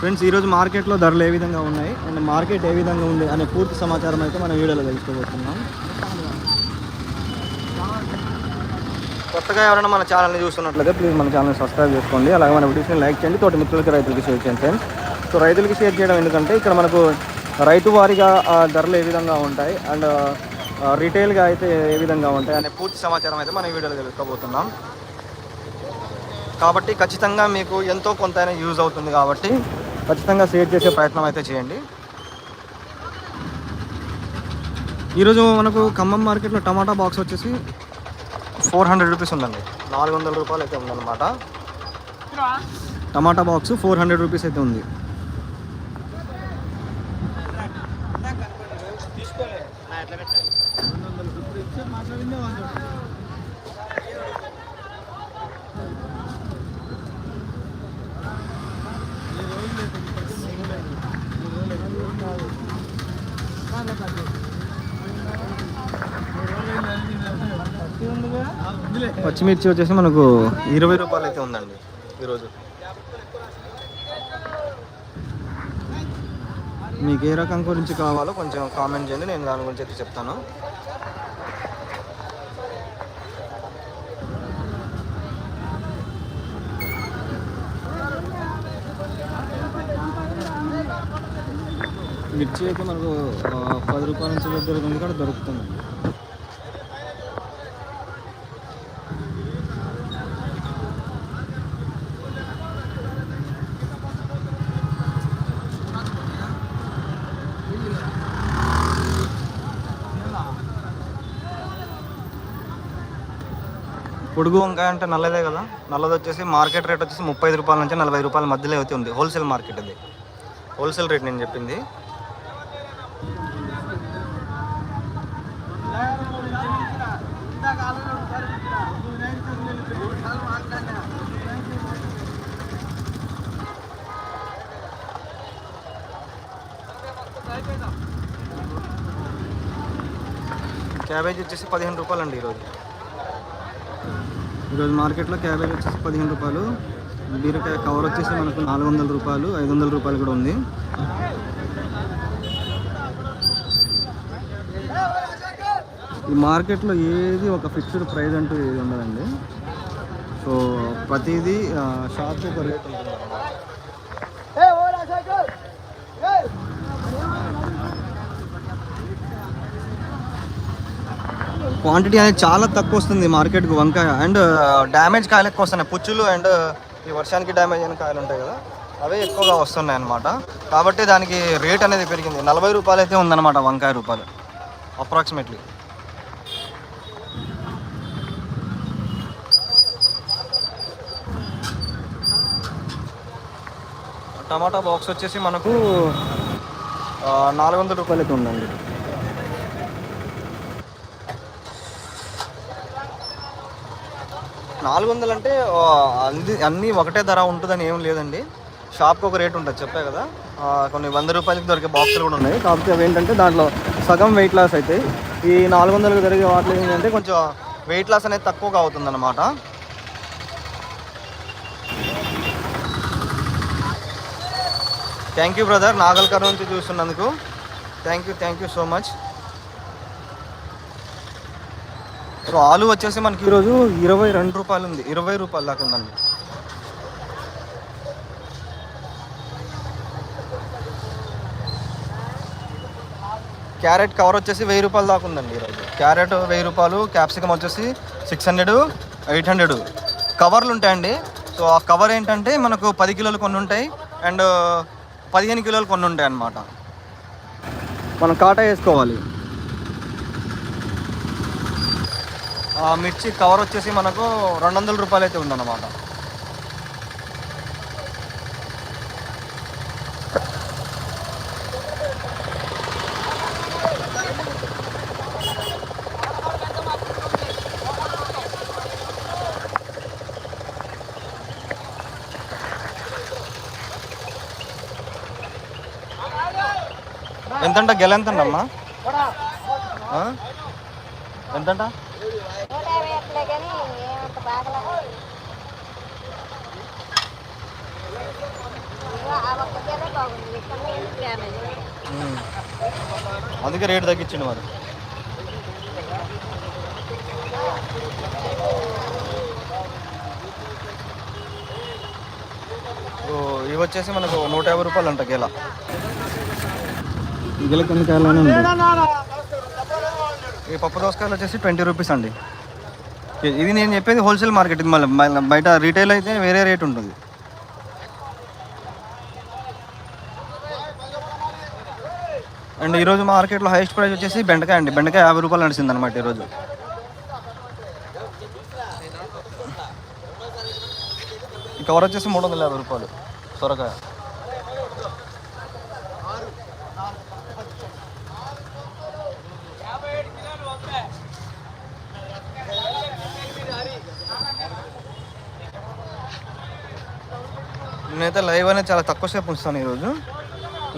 Friends ఈరోజు మార్కెట్లో ధరలు ఏ విధంగా ఉన్నాయి? అండ్ మార్కెట్ ఏ విధంగా ఉంది? అనే పూర్తి సమాచారం అయితే మనం వీడియోలో తెలుసుకోబోతున్నాం. కొత్తగా ఎవరైనా మన ఛానల్ని చూస్తున్నట్లయితే ప్లీజ్ మన ఛానల్ని సబ్స్క్రైబ్ చేసుకోండి. అలాగే మన వీడియోస్ని లైక్ చేయండి. తోటి మిత్రులకి రైతులకి షేర్ చేయండి ఫ్రెండ్స్ సో రైతులకి షేర్ చేయడం ఎందుకంటే ఇక్కడ మనకు రైతు వారిగా ధరలు ఏ విధంగా ఉంటాయి? అండ్ రిటైల్గా అయితే ఏ విధంగా ఉంటాయి? అనే పూర్తి సమాచారం అయితే మనం వీడియోలో తెలుసుకోబోతున్నాం. కాబట్టి ఖచ్చితంగా మీకు ఎంతో కొంత యూజ్ అవుతుంది కాబట్టి ఖచ్చితంగా షేర్ చేసే ప్రయత్నం అయితే చేయండి. ఈరోజు మనకు ఖమ్మం మార్కెట్లో టమాటా బాక్స్ వచ్చేసి ఫోర్ హండ్రెడ్ రూపీస్ ఉందండి. నాలుగు వందల రూపాయలు అయితే ఉందన్నమాట. Tomato box four hundred rupees అయితే ఉంది. పచ్చిమిర్చి వచ్చేసి మనకు ఇరవై రూపాయలు అయితే ఉందండి ఈరోజు. మీకు ఏ రకం గురించి కావాలో కొంచెం కామెంట్ చేయండి నేను దాని గురించి అయితే చెప్తాను. మిర్చి అయితే మనకు పది రూపాయల నుంచి దగ్గర ఉంది కూడా దొరుకుతుంది. పొడుగు వంకాయ అంటే నల్లదే కదా? నల్లది వచ్చేసి మార్కెట్ రేట్ వచ్చేసి ముప్పై ఐదు రూపాయల నుంచి నలభై రూపాయల మధ్యలో అయితే ఉంది. హోల్సేల్ మార్కెట్ అది హోల్సేల్ రేట్ నేను చెప్పింది. క్యాబేజ్ వచ్చేసి పదిహేను రూపాయలు అండి ఈరోజు. ఈరోజు మార్కెట్లో క్యాబేజ్ వచ్చేసి పదిహేను రూపాయలు. బీరకాయ కవర్ వచ్చేసి మనకు నాలుగు వందల రూపాయలు ఐదు వందల రూపాయలు కూడా ఉంది. ఈ మార్కెట్లో ఏది ఒక ఫిక్స్డ్ ప్రైస్ అంటూ ఏది ఉండదండి. సో ప్రతిదీ షాప్ షాప్కి ఒక రేట్ ఉంటుంది. క్వాంటిటీ అనేది చాలా తక్కువ వస్తుంది మార్కెట్కి వంకాయ. అండ్ డ్యామేజ్ కాయలు ఎక్కువ వస్తున్నాయి పుచ్చులు అండ్ ఈ వర్షానికి డ్యామేజ్ అయిన కాయలు ఉంటాయి కదా అవే ఎక్కువగా వస్తున్నాయి అన్నమాట కాబట్టి దానికి రేట్ అనేది పెరిగింది. నలభై రూపాయలు అయితే ఉందన్నమాట వంకాయ రూపాయలు అప్రాక్సిమేట్లీ టమాటా బాక్స్ వచ్చేసి మనకు నాలుగు వందల రూపాయలకి ఉందండి. నాలుగు వందలు అంటే అన్ని అన్నీ ఒకటే ధర ఉంటుందని ఏం లేదండి. షాప్కి ఒక రేట్ ఉంటుంది చెప్పే కదా. కొన్ని వంద రూపాయలకి దొరికే బాక్సులు కూడా ఉన్నాయి. కాకపోతే అవి ఏంటంటే దాంట్లో సగం వెయిట్ లాస్ అవుతాయి ఈ నాలుగు వందలకు జరిగే వాటిలో ఏంటంటే కొంచెం వెయిట్ లాస్ అనేది తక్కువగా అవుతుంది అనమాట థ్యాంక్ యూ బ్రదర్ నాగల్కర్ నుంచి చూస్తున్నందుకు. Thank you thank you so much so ఆలు వచ్చేసి మనకి ఈరోజు ఇరవై రెండు రూపాయలు ఉంది. ఇరవై రూపాయల దాకా ఉందండి. క్యారెట్ కవర్ వచ్చేసి వెయ్యి రూపాయల దాకా ఉందండి ఈరోజు. క్యారెట్ వెయ్యి రూపాయలు క్యాప్సికమ్ వచ్చేసి సిక్స్ హండ్రెడ్ ఎయిట్ హండ్రెడ్. కవర్లు ఉంటాయండి. సో ఆ కవర్ ఏంటంటే మనకు పది కిలోలు కొన్ని ఉంటాయి. అండ్ పదిహేను కిలోలు కొన్ని ఉంటాయి అన్నమాట మనం కాటా వేసుకోవాలి ఆ మిర్చి కవర్ వచ్చేసి మనకు రెండు వందల రూపాయలు అయితే ఉందన్నమాట. ఎంతంట గెల ఎంతంటమ్మా ఆ? ఎంతంట నూట యాభై అట్లే కానీ ఏమంత బాగలా ఇదిగో ఆ ఒక్క గెల బాగుంది ఇక్కడ ఎందుకు డ్యామేజ్ ఉమ్. అందుకే రేటు తగ్గించిండు మరి. ఇవి వచ్చేసి మనకు నూట యాభై రూపాయలు అంట గెల. ఈ పప్పు దోసకాయలు వచ్చేసి ట్వంటీ రూపీస్ అండి. ఇది నేను చెప్పేది హోల్సేల్ మార్కెట్ ఇది మళ్ళీ మళ్ళీ బయట రీటైల్ అయితే వేరే రేట్ ఉంటుంది. అండ్ ఈరోజు మార్కెట్లో హైయెస్ట్ ప్రైస్ వచ్చేసి బెండకాయ అండి. బెండకాయ యాభై రూపాయలు నడిచింది అనమాట ఈరోజు ఈ కవర్ వచ్చేసి మూడు వందల యాభై రూపాయలు సొరకాయ. నేనైతే లైవ్ అనేది చాలా తక్కువ సేపు ఉంచుతాను ఈరోజు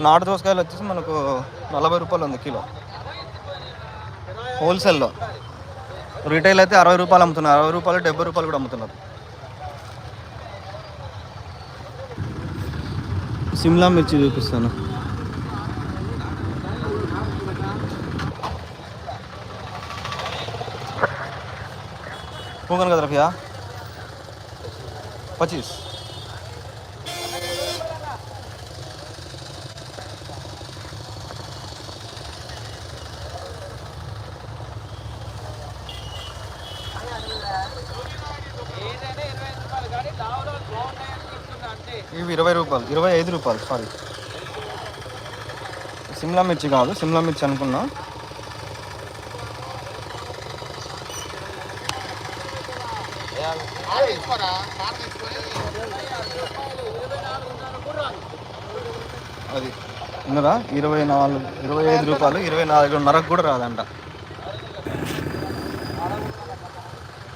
నాటు దోసకాయలు వచ్చేసి మనకు నలభై రూపాయలు ఉంది కిలో. హోల్సేల్లో. రీటైల్ అయితే అరవై రూపాయలు అమ్ముతున్నారు. అరవై రూపాయలు డెబ్బై రూపాయలు కూడా అమ్ముతున్నారు. సిమ్లా మిర్చి చూపిస్తాను. పోగను కదా రఫియా? పచీస్ ఇవి ఇరవై రూపాయలు ఇరవై ఐదు రూపాయలు సారీ సిమ్లా మిర్చి కాదు సిమ్లా మిర్చి అనుకున్నా. అది ఉన్నదా? ఇరవై నాలుగు ఇరవై ఐదు రూపాయలు ఇరవై నాలుగున్నరకు కూడా రాదంట.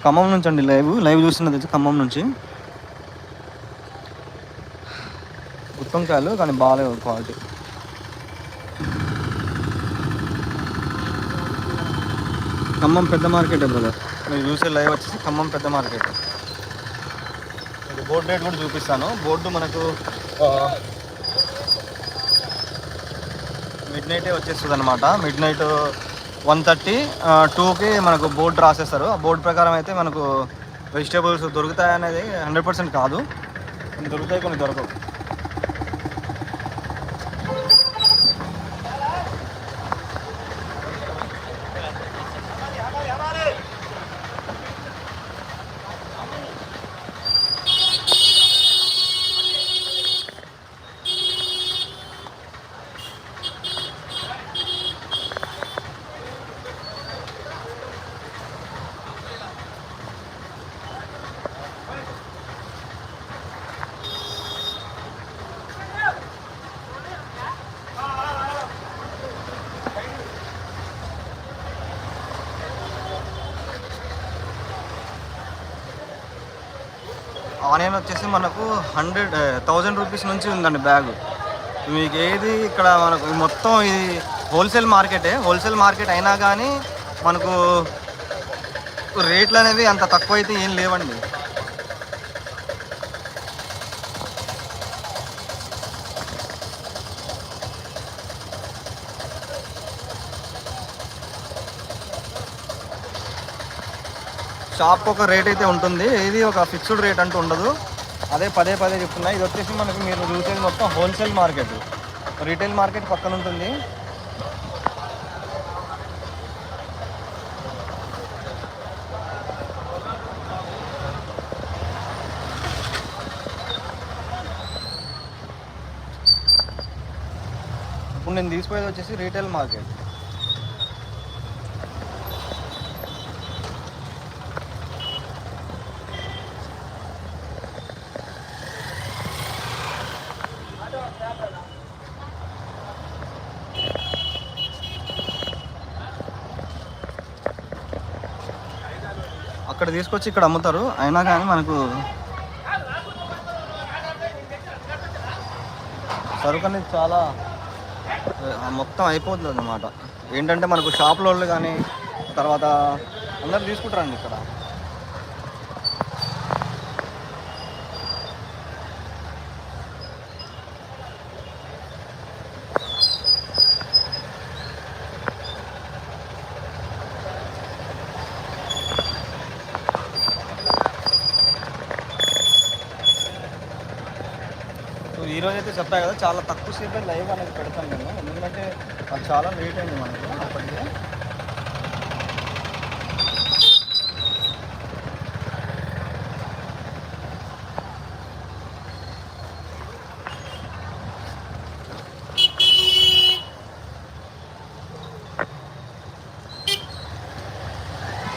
ఖమ్మం నుంచి అండి లైవ్. లైవ్ చూస్తున్నది వచ్చి ఖమ్మం నుంచి. గుత్తంకాయలు కానీ బాగాలేవు క్వాలిటీ ఖమ్మం పెద్ద మార్కెట్ బ్రదర్ మీరు చూసే లైవ్ వచ్చేసి ఖమ్మం పెద్ద మార్కెట్. ఇది బోర్డు రేట్ కూడా చూపిస్తాను. బోర్డు మనకు మిడ్ నైటే వచ్చేస్తుంది అనమాట మిడ్ నైట్ వన్ థర్టీ టూకి మనకు బోర్డు రాసేస్తారు. ఆ బోర్డు ప్రకారం అయితే మనకు వెజిటేబుల్స్ దొరుకుతాయి అనేది హండ్రెడ్ పర్సెంట్ కాదు. కొన్ని దొరుకుతాయి కొన్ని దొరకవు. ఆనియన్ వచ్చేసి మనకు హండ్రెడ్ థౌజండ్ రూపీస్ నుంచి ఉందండి బ్యాగ్. మీకు ఏది ఇక్కడ మనకు మొత్తం ఇది హోల్సేల్ మార్కెటే. హోల్సేల్ మార్కెట్ అయినా కానీ మనకు రేట్లు అనేవి అంత తక్కువ అయితే ఏం లేవండి. షాప్ ఒక రేట్ అయితే ఉంటుంది. ఇది ఒక ఫిక్స్డ్ రేట్ అంటూ ఉండదు. అదే పదే పదే చెప్తున్నా. ఇది వచ్చేసి మనకి మీరు చూసేది మొత్తం హోల్సేల్ మార్కెట్. రీటైల్ మార్కెట్ పక్కన ఉంటుంది. ఇప్పుడు నేను తీసిపోయేది వచ్చేసి రీటైల్ మార్కెట్. అక్కడ తీసుకొచ్చి ఇక్కడ అమ్ముతారు. అయినా కానీ మనకు సరుకు అనేది చాలా మొత్తం అయిపోతుంది అనమాట ఏంటంటే మనకు షాప్లో వాళ్ళు కానీ తర్వాత అందరు తీసుకుంటారండి ఇక్కడ. చెప్పా కదా చాలా తక్కువ సేపే లైవ్ అనేది పెడతాం మేము ఎందుకంటే అది చాలా లేట్ అయింది మనకు అప్పటికే.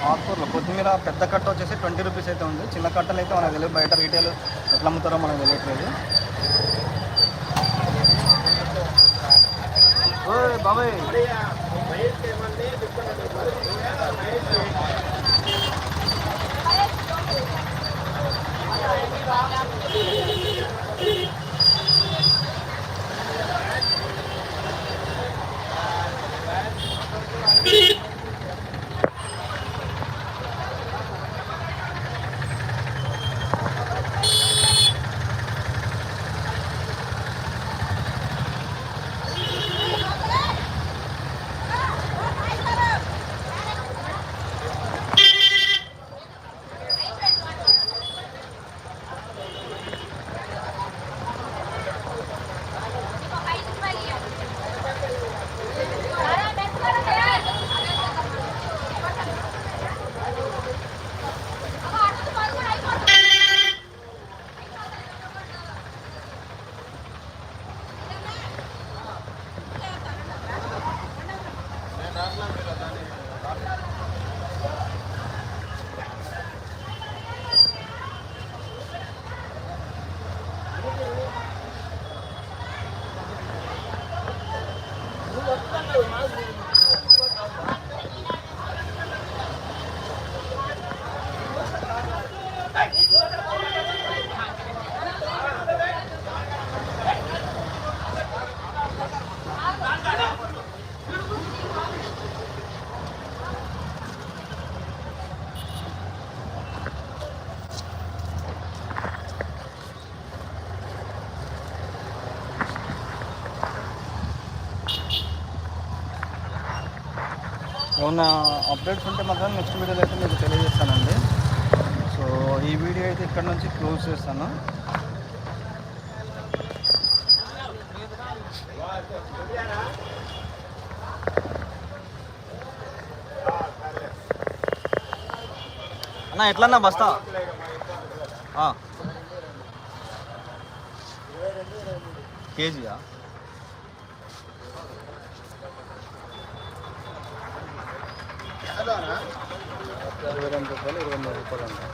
ఆకుకూరలు కొత్తిమీర పెద్ద కట్ట వచ్చేసి ట్వంటీ రూపీస్ అయితే ఉంది. చిన్న కట్టలు అయితే మనకు తెలియదు బయట రీటైల్ ఎట్లా అమ్ముతారో మనకు తెలియట్లేదు பவை. Oh, my God. బాబాయ్ ఏమన్నా అప్డేట్స్ ఉంటే మాత్రం నెక్స్ట్ వీడియోలో అయితే మీకు తెలియజేస్తానండి. సో ఈ వీడియో అయితే ఇక్కడ నుంచి క్లోజ్ చేస్తాను. అన్న ఎట్లన్నా బస్తా? కేజీయా? ఇరవై రెండు రూపాయలు ఇరవై మూడు రూపాయలు అండి